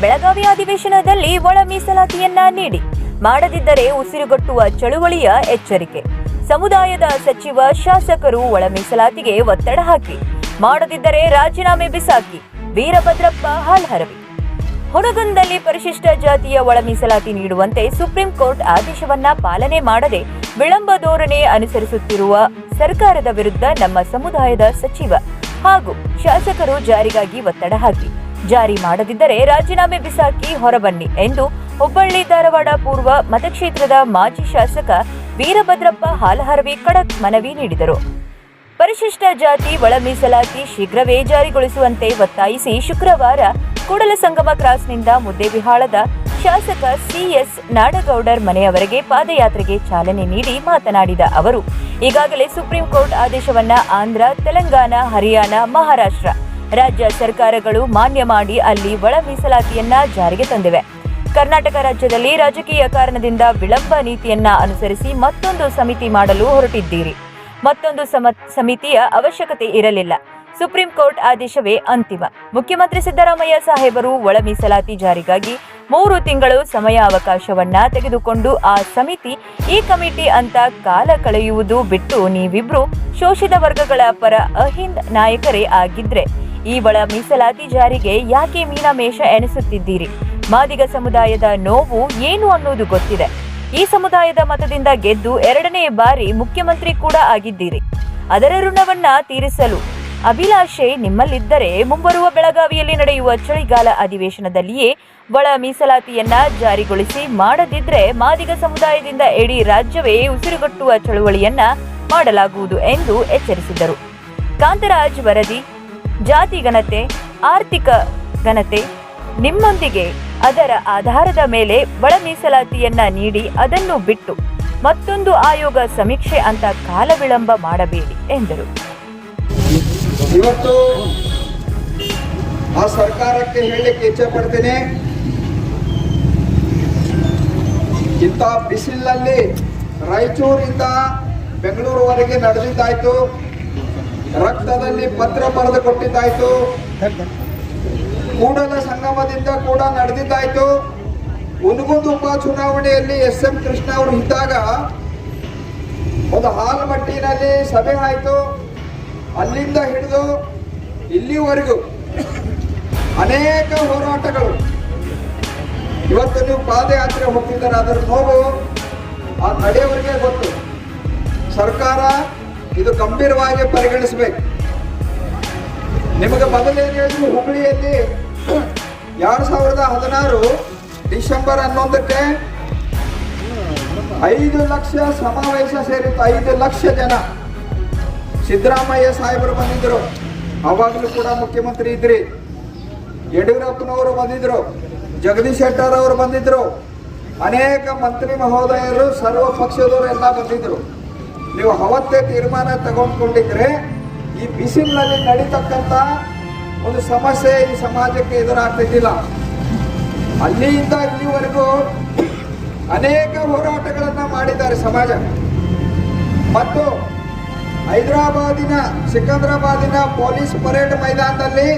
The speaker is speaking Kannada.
ಬೆಳಗಾವಿ ಅಧಿವೇಶನದಲ್ಲಿ ಒಳ ಮೀಸಲಾತಿಯನ್ನ ನೀಡಿ. ಮಾಡದಿದ್ದರೆ ಉಸಿರುಗಟ್ಟುವ ಚಳುವಳಿಯ ಎಚ್ಚರಿಕೆ. ಸಮುದಾಯದ ಸಚಿವ, ಶಾಸಕರು ಒಳ ಮೀಸಲಾತಿಗೆ ಒತ್ತಡ ಹಾಕಿ. ಮಾಡದಿದ್ದರೆ ರಾಜೀನಾಮೆ ಬಿಸಾಕಿ. ವೀರಭದ್ರಪ್ಪ ಹಾಲ್ಹರವಿ ಹುನಗುಂದಲ್ಲಿ ಪರಿಶಿಷ್ಟ ಜಾತಿಯ ಒಳ ಮೀಸಲಾತಿ ನೀಡುವಂತೆ ಸುಪ್ರೀಂ ಕೋರ್ಟ್ ಆದೇಶವನ್ನ ಪಾಲನೆ ಮಾಡದೆ ವಿಳಂಬ ಧೋರಣೆ ಅನುಸರಿಸುತ್ತಿರುವ ಸರ್ಕಾರದ ವಿರುದ್ಧ ನಮ್ಮ ಸಮುದಾಯದ ಸಚಿವ ಹಾಗೂ ಶಾಸಕರು ಜಾರಿಗಾಗಿ ಒತ್ತಡ ಹಾಕಿ. ಜಾರಿ ಮಾಡದಿದ್ದರೆ ರಾಜೀನಾಮೆ ಬಿಸಾಕಿ ಹೊರಬನ್ನಿ ಎಂದು ಹುಬ್ಬಳ್ಳಿ ಧಾರವಾಡ ಪೂರ್ವ ಮತಕ್ಷೇತ್ರದ ಮಾಜಿ ಶಾಸಕ ವೀರಭದ್ರಪ್ಪ ಹಾಲಹರವಿ ಖಡಕ್ ಮನವಿ ನೀಡಿದರು. ಪರಿಶಿಷ್ಟ ಜಾತಿ ಒಳ ಮೀಸಲಾತಿ ಶೀಘ್ರವೇ ಜಾರಿಗೊಳಿಸುವಂತೆ ಒತ್ತಾಯಿಸಿ ಶುಕ್ರವಾರ ಕೂಡಲ ಸಂಗಮ ಕ್ರಾಸ್ನಿಂದ ಮುದ್ದೇಬಿಹಾಳದ ಶಾಸಕ ಸಿಎಸ್ ನಾಡಗೌಡರ್ ಮನೆಯವರೆಗೆ ಪಾದಯಾತ್ರೆಗೆ ಚಾಲನೆ ನೀಡಿ ಮಾತನಾಡಿದ ಅವರು, ಈಗಾಗಲೇ ಸುಪ್ರೀಂ ಕೋರ್ಟ್ ಆದೇಶವನ್ನ ಆಂಧ್ರ, ತೆಲಂಗಾಣ, ಹರಿಯಾಣ, ಮಹಾರಾಷ್ಟ್ರ ರಾಜ್ಯ ಸರ್ಕಾರಗಳು ಮಾನ್ಯ ಮಾಡಿ ಅಲ್ಲಿ ಒಳ ಮೀಸಲಾತಿಯನ್ನ ಜಾರಿಗೆ ತಂದಿವೆ. ಕರ್ನಾಟಕ ರಾಜ್ಯದಲ್ಲಿ ರಾಜಕೀಯ ಕಾರಣದಿಂದ ವಿಳಂಬ ನೀತಿಯನ್ನ ಅನುಸರಿಸಿ ಮತ್ತೊಂದು ಸಮಿತಿ ಮಾಡಲು ಹೊರಟಿದ್ದೀರಿ. ಮತ್ತೊಂದು ಸಮ, ಸಮಿತಿಯ ಅವಶ್ಯಕತೆ ಇರಲಿಲ್ಲ. ಸುಪ್ರೀಂ ಕೋರ್ಟ್ ಆದೇಶವೇ ಅಂತಿಮ. ಮುಖ್ಯಮಂತ್ರಿ ಸಿದ್ದರಾಮಯ್ಯ ಸಾಹೇಬರು ಒಳ ಮೀಸಲಾತಿ ಜಾರಿಗಾಗಿ ಮೂರು ತಿಂಗಳು ಸಮಯ ಅವಕಾಶವನ್ನ ತೆಗೆದುಕೊಂಡು ಆ ಸಮಿತಿ ಈ ಕಮಿಟಿ ಅಂತ ಕಾಲ ಕಳೆಯುವುದು ಬಿಟ್ಟು ನೀವಿಬ್ರು ಶೋಷಿತ ವರ್ಗಗಳ ಪರ ಅಹಿಂದ್ ನಾಯಕರೇ ಆಗಿದ್ರೆ ಈ ಒಳ ಮೀಸಲಾತಿ ಜಾರಿಗೆ ಯಾಕೆ ಮೀನಮೇಷ ಎಣಿಸುತ್ತಿದ್ದೀರಿ? ಮಾದಿಗ ಸಮುದಾಯದ ನೋವು ಏನು ಅನ್ನೋದು ಗೊತ್ತಿದೆ. ಈ ಸಮುದಾಯದ ಮತದಿಂದ ಗೆದ್ದು ಎರಡನೇ ಬಾರಿ ಮುಖ್ಯಮಂತ್ರಿ ಕೂಡ ಆಗಿದ್ದೀರಿ. ಅದರ ಋಣವನ್ನ ತೀರಿಸಲು ಅಭಿಲಾಷೆ ನಿಮ್ಮಲ್ಲಿದ್ದರೆ ಮುಂಬರುವ ಬೆಳಗಾವಿಯಲ್ಲಿ ನಡೆಯುವ ಚಳಿಗಾಲ ಅಧಿವೇಶನದಲ್ಲಿಯೇ ಒಳ ಮೀಸಲಾತಿಯನ್ನ ಜಾರಿಗೊಳಿಸಿ ಮಾಡದಿದ್ರೆ ಮಾದಿಗ ಸಮುದಾಯದಿಂದ ಇಡೀ ರಾಜ್ಯವೇ ಉಸಿರುಗಟ್ಟುವ ಚಳುವಳಿಯನ್ನ ಮಾಡಲಾಗುವುದು ಎಂದು ಎಚ್ಚರಿಸಿದರು. ಕಾಂತರಾಜ್ ವರದಿ ಜಾತಿ ಘನತೆ, ಆರ್ಥಿಕ ಘನತೆ ನಿಮ್ಮೊಂದಿಗೆ ಅದರ ಆಧಾರದ ಮೇಲೆ ಒಳ ಮೀಸಲಾತಿಯನ್ನ ನೀಡಿ ಅದನ್ನು ಬಿಟ್ಟು ಮತ್ತೊಂದು ಆಯೋಗ ಸಮೀಕ್ಷೆ ಅಂತ ಕಾಲ ವಿಳಂಬ ಮಾಡಬೇಡಿ ಎಂದರು. ಇವತ್ತು ಆ ಸರ್ಕಾರಕ್ಕೆ ಹೇಳಲಿಕ್ಕೆ ಇಚ್ಛೆ ಪಡ್ತೇನೆ. ಇಂಥ ಬಿಸಿಲಿನಲ್ಲಿ ರಾಯಚೂರಿಂದ ಬೆಂಗಳೂರುವರೆಗೆ ನಡೆದಿದ್ದಾಯ್ತು. ರಕ್ತದಲ್ಲಿ ಪತ್ರ ಬರೆದು ಕೊಟ್ಟಿದ್ದಾಯ್ತು. ಕೂಡಲ ಸಂಗಮದಿಂದ ಕೂಡ ನಡೆದಿದ್ದಾಯ್ತು. ಉನಗುಂದ ಉಪಚುನಾವಣೆಯಲ್ಲಿ ಎಸ್ ಎಂ ಕೃಷ್ಣ ಅವರು ಇದ್ದಾಗ ಒಂದು ಹಾಲ್ಮಟ್ಟಿನಲ್ಲಿ ಸಭೆ ಆಯಿತು. ಅಲ್ಲಿಂದ ಹಿಡಿದು ಇಲ್ಲಿವರೆಗೂ ಅನೇಕ ಹೋರಾಟಗಳು. ಇವತ್ತು ನೀವು ಪಾದಯಾತ್ರೆ ಹೋಗ್ತಿದ್ದಾರೆ ಅದರ ನೋವು ಆ ನಡೆಯವರಿಗೆ ಗೊತ್ತು. ಸರ್ಕಾರ ಇದು ಗಂಭೀರವಾಗಿ ಪರಿಗಣಿಸಬೇಕು. ನಿಮಗೆ ಮೊದಲೇನು ಹೇಳಿದ್ರು ಹುಬ್ಬಳ್ಳಿಯಲ್ಲಿ ಎರಡು ಸಾವಿರದ ಹದಿನಾರು ಡಿಸೆಂಬರ್ ಹನ್ನೊಂದಕ್ಕೆ ಐದು ಲಕ್ಷ ಸಮಾವೇಶ ಸೇರಿತ್ತು. ಐದು ಲಕ್ಷ ಜನ ಸಿದ್ದರಾಮಯ್ಯ ಸಾಹೇಬರು ಬಂದಿದ್ದರು. ಅವಾಗಲೂ ಕೂಡ ಮುಖ್ಯಮಂತ್ರಿ ಇದ್ರಿ. ಯಡಿಯೂರಪ್ಪನವರು ಬಂದಿದ್ದರು. ಜಗದೀಶ್ ಶೆಟ್ಟರ್ ಅವರು ಬಂದಿದ್ದರು. ಅನೇಕ ಮಂತ್ರಿ ಮಹೋದಯರು, ಸರ್ವ ಪಕ್ಷದವರು ಎಲ್ಲ ಬಂದಿದ್ರು ನೀವು ಅವತ್ತೇ ತೀರ್ಮಾನ ತಗೊಂಡ್ಕೊಂಡಿದ್ರೆ ಈ ಬಿಸಿಲಿನಲ್ಲಿ ನಡೀತಕ್ಕಂಥ ಒಂದು ಸಮಸ್ಯೆ ಈ ಸಮಾಜಕ್ಕೆ ಎದುರಾಗ್ತಿದ್ದಿಲ್ಲ ಅಲ್ಲಿಯಿಂದ ಇಲ್ಲಿವರೆಗೂ ಅನೇಕ ಹೋರಾಟಗಳನ್ನು ಮಾಡಿದ್ದಾರೆ ಸಮಾಜ. ಮತ್ತು ಹೈದರಾಬಾದಿನ, ಸಿಕಂದ್ರಾಬಾದಿನ ಪೊಲೀಸ್ ಪರೇಡ್ ಮೈದಾನದಲ್ಲಿ